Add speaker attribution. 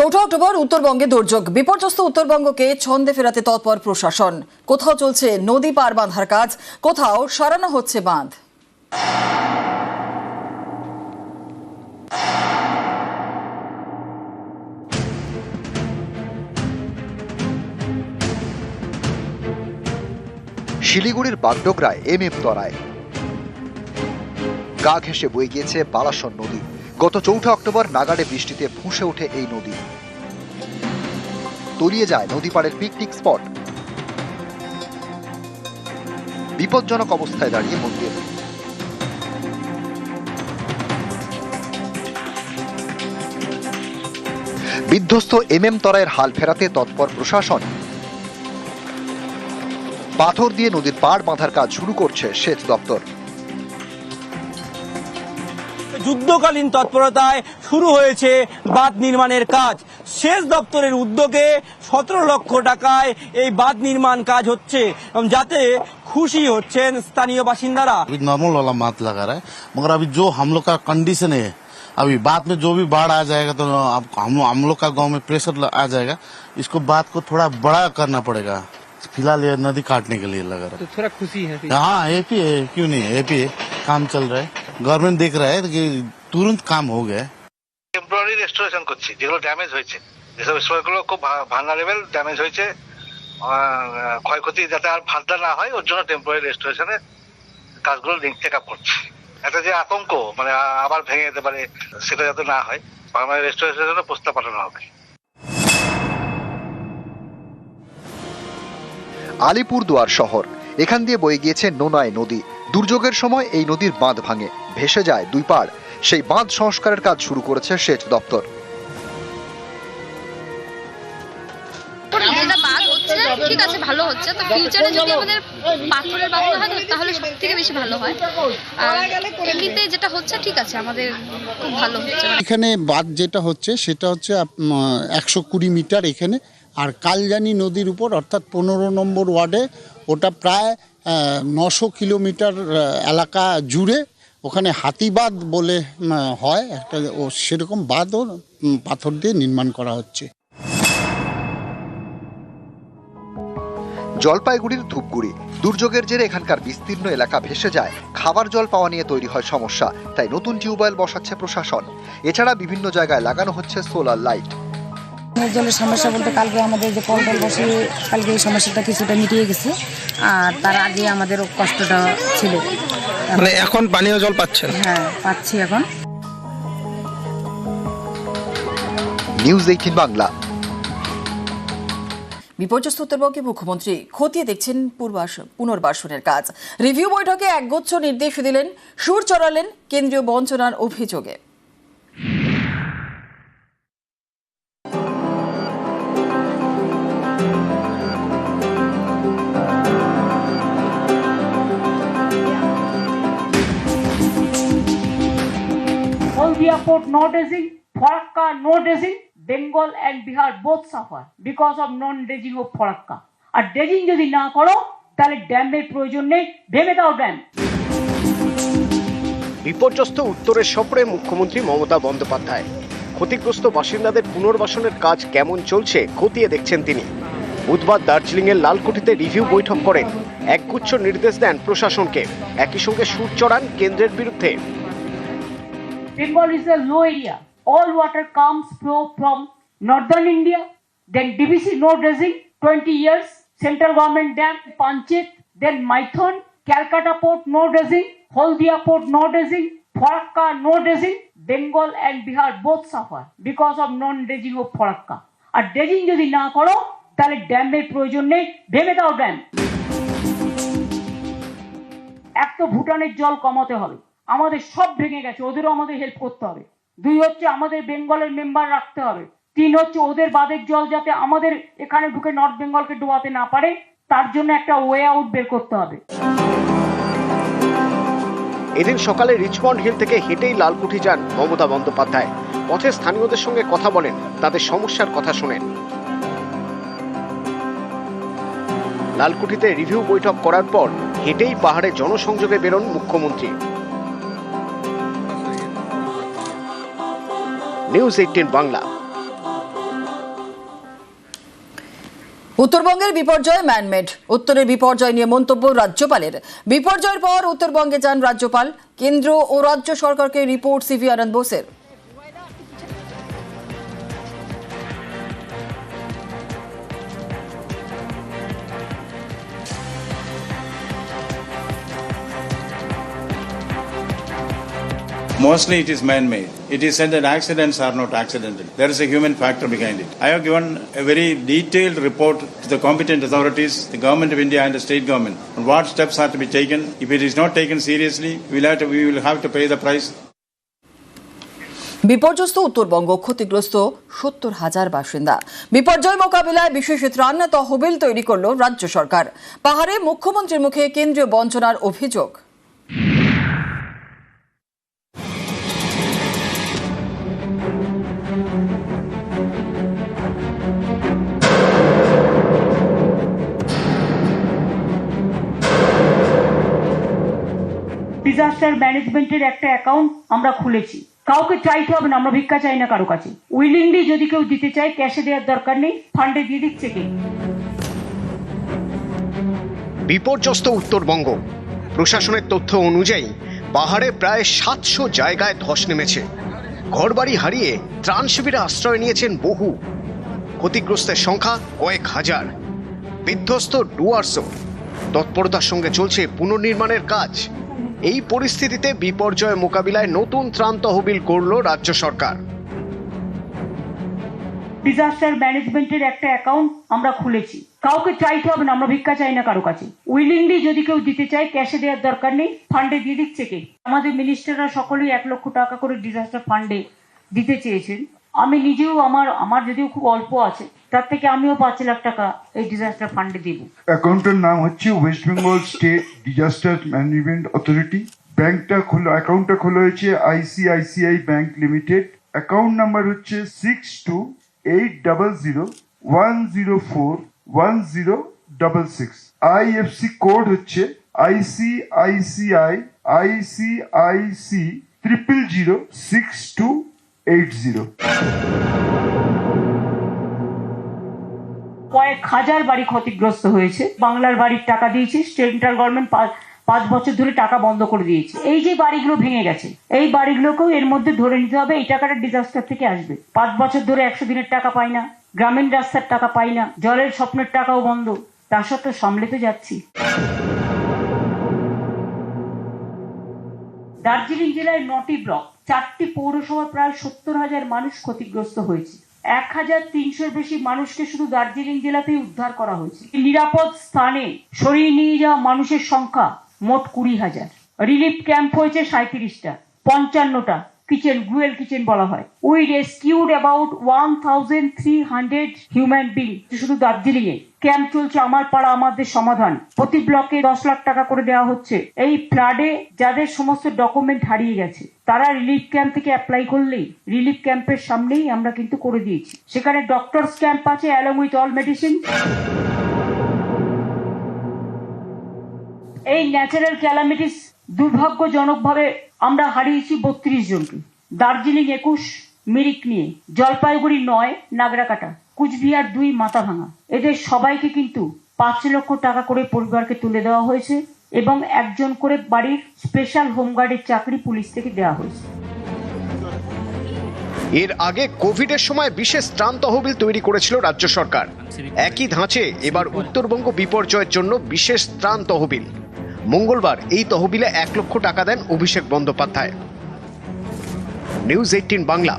Speaker 1: চৌঠা অক্টোবর উত্তরবঙ্গে দুর্যোগ। বিপর্যস্ত উত্তরবঙ্গকে ছন্দে ফেরাতে তৎপর প্রশাসন। কোথাও চলছে নদী পার বাঁধার কাজ, কোথাও সরানো হচ্ছে বাঁধ।
Speaker 2: শিলিগুড়ির বাগডোগরায় এম এম তরায়। গা ঘেঁষে বয়ে গিয়েছে বালাসন নদী। গত চৌঠা অক্টোবর নাগাড়ে বৃষ্টিতে ফুঁসে ওঠে এই নদী। তলিয়ে যায় নদী পাড়ের পিকনিক স্পট বিপজ্জনক অবস্থায় দাঁড়িয়ে মন্দির। বিধ্বস্ত এম এম তরায়ের হাল ফেরাতে তৎপর প্রশাসন। পাথর দিয়ে নদীর পাড় বাঁধার কাজ শুরু করছে সেচ দপ্তর।
Speaker 3: যুদ্ধকালীন তৎপরতায় শুরু হয়েছে বাঁধ নির্মাণের কাজ সেচ দপ্তরের উদ্যোগে সতেরো লক্ষ টাকায় এই বাঁধ নির্মাণ কাজ হচ্ছে এবং যাতে খুশি হচ্ছেন স্থানীয় বাসিন্দারা
Speaker 4: अभी नॉर्मल वाला मात लगा रहा है मगर अभी जो हम लोग का कंडीशन है अभी बाद में जो भी बाढ़ आ जाएगा तो अब हम हम लोग का गांव में प्रेशर आ जाएगा इसको बात को थोड़ा बड़ा करना पड़ेगा फिलहाल ये नदी काटने के लिए लगा रहा है
Speaker 5: तो थोड़ा खुशी है
Speaker 4: हाँ एपी है क्यों नहीं एपी है काम चल रहा है গভর্নমেন্ট দেখ রা হ্যাঁ তুরন্ত কাম হোক
Speaker 6: টেম্পোরারি রেস্টোরেশন করছি যেগুলো ড্যামেজ হয়েছে। যেসব স্টোরগুলো খুব ভাঙা লেভেল ড্যামেজ হয়েছে ক্ষয়ক্ষতি যাতে আর ভাতটা না হয় ওর জন্য টেম্পোরারি রেস্টোরেশনে কাজগুলো লিঙ্ক চেক আপ করছি। একটা যে আতঙ্ক মানে আবার ভেঙে যেতে পারে সেটা যাতে না হয় বাংলাদেশ রেস্টোরেশনের জন্য প্রস্তাব পাঠানো হবে।
Speaker 2: আলিপুরদুয়ার শহর এখান দিয়ে বয়ে গিয়েছে নোনায় নদী। দুর্যোগের সময় এই নদীর বাঁধ ভাঙে। ভেসে যায় দুই পাড় সেই বাঁধ সংস্কারের কাজ শুরু করেছে সেচ দপ্তর।
Speaker 7: ঠিক আছে ভালো হচ্ছে। তো ফিউচারে যদি আমাদের পাথরের হয় তাহলে সব থেকে বেশি ভালো হয়। আর এমনিতে যেটা হচ্ছে ঠিক আছে আমাদের খুব ভালো হচ্ছে।
Speaker 8: এখানে বাঁধ যেটা হচ্ছে সেটা হচ্ছে একশো কুড়ি মিটার এখানে। আর কালজানি নদীর উপর অর্থাৎ পনেরো নম্বর ওয়ার্ডে ওটা প্রায় নশো কিলোমিটার এলাকা জুড়ে ওখানে হাতিবাঁধ বলে হয় একটা ও সেরকম বাঁধও পাথর দিয়ে নির্মাণ করা হচ্ছে।
Speaker 2: জলপাইগুড়ির ধূপগুড়ি দুর্যোগের জেরে এখানকার বিস্তীর্ণ এলাকা ভেসে যায় খাবার জল পাওয়া নিয়ে তৈরি হয় সমস্যা তাই নতুন টিউবওয়েল বসাচ্ছে প্রশাসন। এছাড়া বিভিন্ন জায়গায় লাগানো হচ্ছে সোলার লাইট।
Speaker 9: জলের সমস্যা বলতে কালকে আমাদের যে কল টল বসে কালকে এই সমস্যাটা কিছুটা মিটিয়ে গেছে আর তার আগে আমাদের কষ্টটা ছিল।
Speaker 5: মানে এখন পানীয় জল পাচ্ছেন?
Speaker 9: হ্যাঁ পাচ্ছি এখন।
Speaker 2: নিউজ এইটিন বাংলা
Speaker 1: বিপর্যস্ত উত্তরবঙ্গে মুখ্যমন্ত্রী খতিয়ে দেখছেন পূর্বাসন পুনর্বাসনের কাজ। রিভিউ বৈঠকে একগুচ্ছ নির্দেশ দিলেন সুর চড়ালেন কেন্দ্রীয় বঞ্চনার অভিযোগে।
Speaker 10: Haldia port no dredging, Farakka no dredging, Bengal and Bihar both suffer because of non-dredging of Farakka. আর ড্রেজিং যদি না করো তাহলে ড্যামের প্রয়োজন নেই ভেঙে দাও ড্যাম
Speaker 11: বিপর্যস্ত উত্তরের সফরে মুখ্যমন্ত্রী মমতা বন্দ্যোপাধ্যায়। ক্ষতিগ্রস্ত বাসিন্দাদের পুনর্বাসনের কাজ কেমন চলছে খতিয়ে দেখছেন তিনি। বুধবার দার্জিলিংয়ের লালকুঠিতে রিভিউ বৈঠক করেন। একগুচ্ছ নির্দেশ দেন প্রশাসনকে। একই সঙ্গে সুর চড়ান কেন্দ্রের বিরুদ্ধে।
Speaker 10: Bengal is a low area. All water comes flow from northern India. Then DBC no dredging, 20 years. Central government dam, Panchit. Then Maithon, Calcutta port no dredging, Haldia port no dredging, Farakka no dredging. Bengal and Bihar both suffer because of non-dredging of Farakka. আর dredging যদি না করো তাহলে ড্যামের প্রয়োজন নেই ভেঙে দাও ড্যাম এক তো ভুটানের জল কমাতে হবে আমাদের সব ভেঙে গেছে, ওদেরও আমাদের হেল্প করতে হবে। দুই হচ্ছে আমাদের বেঙ্গলের মেম্বার রাখতে হবে। তিন হচ্ছে ওদের বাদের জল যাতে আমাদের এখানে ঢুকে নর্থ বেঙ্গলকে ডোবাতে না পারে, তার জন্য একটা ওয়ে আউট বের করতে হবে।
Speaker 11: এদিন সকালে রিচমন্ড হিল থেকে হেঁটেই লালকুঠি যান মমতা বন্দ্যোপাধ্যায়। পথে স্থানীয়দের সঙ্গে কথা বলেন, তাদের সমস্যার কথা শোনেন। লালকুঠিতে রিভিউ বৈঠক করার পর হেঁটেই পাহাড়ে জনসংযোগে বেরোন মুখ্যমন্ত্রী। নিউজ এইটিন বাংলা
Speaker 1: উত্তরবঙ্গের বিপর্যয় ম্যানমেড উত্তরের বিপর্যয় নিয়ে মন্তব্য রাজ্যপালের। বিপর্যয়ের পর উত্তরবঙ্গে যান রাজ্যপাল। কেন্দ্র ও রাজ্য সরকারকে রিপোর্ট সিভি আনন্দ বোসের।
Speaker 12: Mostly it is man-made. It is said that accidents are not accidental. There is a human factor behind it. I have given a very detailed report to the competent authorities, the government of India and the state government, on what steps are to be taken. If it is not taken seriously, we'll have to, we will have to pay the price.
Speaker 1: বিপর্যস্ত উত্তরবঙ্গ ক্ষতিগ্রস্ত সত্তর হাজার বাসিন্দা বিপর্যয় মোকাবিলায় বিশেষ ত্রাণ তহবিল তৈরি করল রাজ্য সরকার পাহাড়ে মুখ্যমন্ত্রীর মুখে কেন্দ্রীয় বঞ্চনার অভিযোগ
Speaker 10: ডিজাস্টার ম্যানেজমেন্টের একটা অ্যাকাউন্ট আমরা খুলেছি। কাউকে চাইতে হবে না, আমরা ভিক্ষা চাই না কারও কাছে। উইলিংলি যদি কেউ দিতে চায় ক্যাশে দেওয়ার দরকার নেই ফান্ডে দিয়ে দিচ্ছে কে?
Speaker 11: বিপর্যস্ত উত্তরবঙ্গ। প্রশাসনের তথ্য অনুযায়ী, পাহাড়ে প্রায় সাতশো জায়গায় ধস নেমেছে। ঘরবাড়ি হারিয়ে ত্রাণ শিবিরে আশ্রয় নিয়েছেন বহু। ক্ষতিগ্রস্তের সংখ্যা কয়েক হাজার। বিধ্বস্ত ডুয়ার্সও। তৎপরতার সঙ্গে চলছে পুনর্নির্মাণের কাজ। এই পরিস্থিতিতে বিপর্যয় মোকাবিলায় নতুন ত্রাণ তহবিল করল রাজ্য সরকার।
Speaker 10: ডিজাস্টার ম্যানেজমেন্টের একটা অ্যাকাউন্ট আমরা খুলেছি। কাউকে চাইতে হবে না, আমরা ভিক্ষা চাই না কারও কাছে। উইলিংলি যদি কেউ দিতে চায় ক্যাশে দেওয়ার দরকার নেই ফান্ডে দিয়ে দিচ্ছে কে? আমাদের মিনিস্টাররা সকলেই এক লক্ষ টাকা করে ডিজাস্টার ফান্ডে দিতে চেয়েছেন। আমি নিজেও আমার আমার যদিও খুব অল্প আছে, তার থেকে আমিও পাঁচ লাখ টাকা এই ডিজাস্টার ফান্ডে দিব।
Speaker 13: অ্যাকাউন্টের নাম হচ্ছে west Bengal state disaster management authority ব্যাংকটা খোলা, অ্যাকাউন্টটা খোলা হয়েছে ICICI bank limited. Account number হচ্ছে six two eight double zero one zero four one zero double six IFC code হচ্ছে ICICI, ICIC triple zero six two
Speaker 10: কয়েক হাজার বাড়ি ক্ষতিগ্রস্ত হয়েছে। বাংলার বাড়ির টাকা দিয়েছে, সেন্ট্রাল গভর্নমেন্ট পাঁচ বছর ধরে টাকা বন্ধ করে দিয়েছে। এই যে বাড়িগুলো ভেঙে গেছে, এই বাড়িগুলোকেও এর মধ্যে ধরে নিতে হবে, এই টাকাটা ডিজাস্টার থেকে আসবে। পাঁচ বছর ধরে একশো দিনের টাকা পাই না, গ্রামীণ রাস্তার টাকা পাই না, জলের স্বপ্নের টাকাও বন্ধ। তা সত্ত্বেও সামলে তো যাচ্ছি। দার্জিলিং জেলায় নটি ব্লক চারটি পৌরসভা প্রায় সত্তর হাজার মানুষ ক্ষতিগ্রস্ত হয়েছে। এক হাজার তিনশোর বেশি মানুষকে শুধু দার্জিলিং জেলাতেই উদ্ধার করা হয়েছে। নিরাপদ স্থানে সরিয়ে নিয়ে যাওয়া মানুষের সংখ্যা মোট কুড়ি হাজার। রিলিফ ক্যাম্প হয়েছে সাঁত্রিশটা পঞ্চান্নটা। কিচেন গ্রুয়েল কিচেন বলা হয়। We rescued about one thousand three hundred human being শুধু দার্জিলিং এ। ক্যাম্প চলছে আমার পাড়া, আমাদের সমাধান। প্রতি ব্লকে দশ লাখ টাকা করে দেওয়া হচ্ছে। এই ফ্লাডে যাদের সমস্ত ডকুমেন্ট হারিয়ে গেছে, তারা রিলিফ ক্যাম্প থেকে অ্যাপ্লাই করলেই রিলিফ ক্যাম্পের সামনেই আমরা কিন্তু করে দিয়েছি। সেখানে ডক্টরস ক্যাম্প আছে অ্যালং উইথ অল মেডিসিন এই ন্যাচারাল ক্যালামিটিস দুর্ভাগ্যজনকভাবে আমরা হারিয়েছি বত্রিশ জনকে। দার্জিলিং একুশ, মিরিক নিয়ে। জলপাইগুড়ি নয়, নাগরাকাটা। কুচবিহার দুই মাথা ভাঙা এদের সবাইকে কিন্তু পাঁচ লক্ষ টাকা করে পরিবারকে তুলে দেওয়া হয়েছে এবং একজন করে বাড়ির স্পেশাল হোমগার্ডের চাকরি পুলিশ থেকে দেওয়া হয়েছে।
Speaker 11: এর আগে কোভিডের সময় বিশেষ ত্রাণ তহবিল তৈরি করেছিল রাজ্য সরকার। একই ধাঁচে এবার উত্তরবঙ্গ বিপর্যয়ের জন্য বিশেষ ত্রাণ তহবিল। মঙ্গলবার এই তহবিলে এক লক্ষ টাকা দেন Abhishek Bandyopadhyay. News eighteen Bangla.